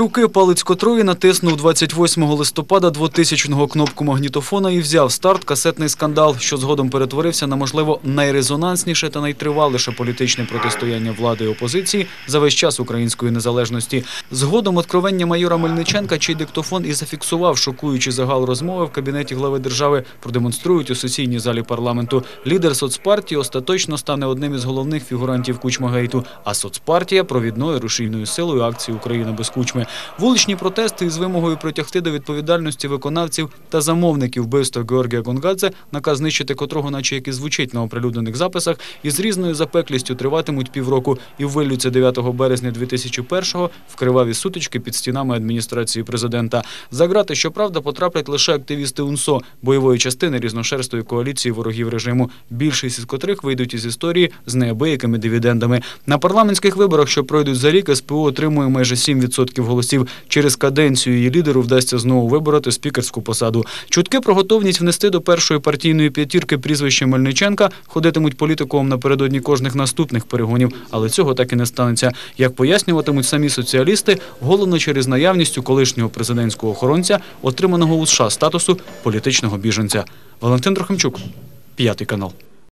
руки, палець котрої натиснув 28 листопада 2000-го кнопку магнітофона і взяв старт касетний скандал, що згодом перетворився на, можливо, найрезонансніше та найтриваліше політичне протистояння влади і опозиції за весь час української незалежності. Згодом откровення майора Мельниченка, чий диктофон і зафіксував шокуючий загал розмови в кабінеті глави держави, продемонструють у сесійній залі парламенту. Лідер соцпартії остаточно стане одним із головних фігурантів Кучмагейту, а соцпартія провідною рушійною силою акції Україна без кучми. Вуличні протести із вимогою притягти до відповідальності виконавців та замовників вбивства Георгія Гонгадзе, наказ знищити котрого, наче як і звучить на оприлюднених записах, із різною запеклістю триватимуть півроку і вилються 9 березня 2001-го в криваві сутички під стінами адміністрації президента. За грати, щоправда, потраплять лише активісти УНСО, бойової частини різношерстої коаліції ворогів режиму, більшість із котрих вийдуть із історії з неабиякими дивідендами. На парламентських виборах, що пройдуть за рік, СПО отримує майже 7% голосів. Через каденцію її лідеру вдасться знову вибороти спікерську посаду. Чутки про готовність внести до першої партійної п'ятірки прізвище Мельниченка ходитимуть політиком напередодні кожних наступних перегонів, але цього так і не станеться. Як пояснюватимуть самі соціалісти, головно через наявність у колишнього президентського охоронця, отриманого у США статусу політичного біженця. Валентин Трохимчук, п'ятий канал.